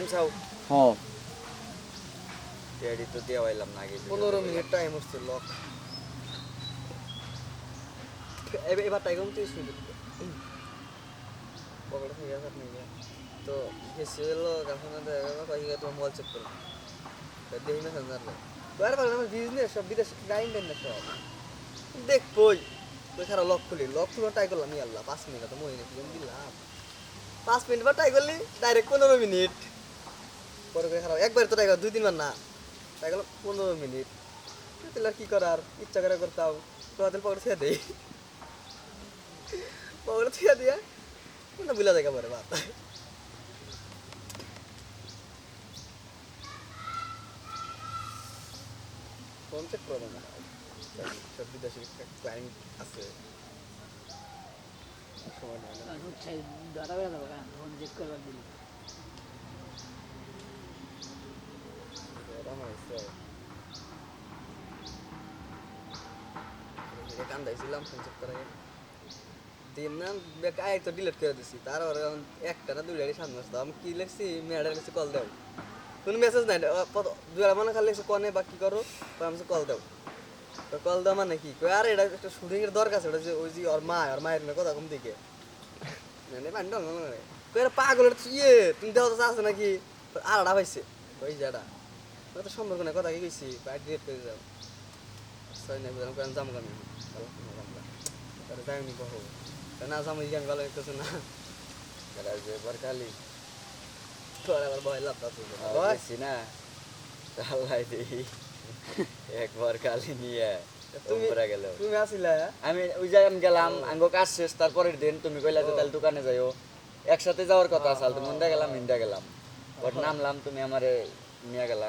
Time চাও? হ। TID তো দিয়ে পাইলাম না আগে পনেরো মিনিট টাইম হচ্ছে লক এবার টাইম তিরিশ মিনিট পকেটে থেকে গেছে আপনি। তো গেছি হলো গার্লফ্রেন্ড কয়েক তোমার মোবাইল চেক করো দেখি না সন্ধ্যার আমার বিজনেস সব বিদেশ ডাইন ডাইন না সব। দেখ কই কই খারাপ লক খুলি। লক খুলে ট্রাই করলাম আল্লাহ পাঁচ মিনিট তো মহিনে কি দিলাম। পাঁচ মিনিট বা ট্রাই করলি ডাইরেক্ট পনেরো মিনিট। পরে করে খারাপ। একবার তো কর দুই, তিনবার না। ট্রাই করলাম পনেরো মিনিট। তাহলে আর কি করার? ইচ্ছা করে করতাম। তোমাদের পকেটে ছেড়ে দেই পকেটে ছেড়ে দিয়ে না বুলা দেখা পরে বাদ ফোন চেক করব না সব বিদেশি ক্লায়েন্ট আছে। সময় না। যাব ফোন চেক করবার দিল ওরা আমার হচ্ছে। এদিকে কান্দাইছিলাম ফোন চেক করে দিন না বেকায় তো ডিলিট করে দিছি তার ওরা একটা না দুইটা সামনে আসতো আমি কি লিখছি মেয়েটার কাছে কল দাও কোনো মেসেজ নাই দুইটা মানে খালি লিখছে কনে বা কি করো কল দাও তো কল দাও মানে কি আরে এটা একটা শুটিং দরকার আছে ওটা যে ওই যে ওর মা ওর মায়ের মেয়ে কথা কম দিকে বান্ড কই আরে পাগল এটা ইয়ে তুমি দেওয়া আছে নাকি আড়াটা পাইছে ওই ওটা তো সম্পর্ক নাই কথা কি কইছি? বাইট ডিলিট করে যাও। সরি না বুঝলাম কারণ জামু কামি তাহলে যাই নি কহো না জামু কিছু না? এরা যে বরকালি তোর আবার ভয় লাভ পাচ্ছিস গেছি না। চালাই দেখি একবার কালি নিয়ে তুমি উমরা গেল। তুমি আসিলা? আমি ওই জায়গায় আমি গেলাম আঙ্গো কাজ শেষ তারপরের দিন তুমি কইলা যে তাহলে দোকানে যাইও। একসাথে যাওয়ার কথা আসাল তুমি মন্দা গেলাম ইন্দা গেলাম। বাট নামলাম তুমি আমারে নিয়ে গেলা।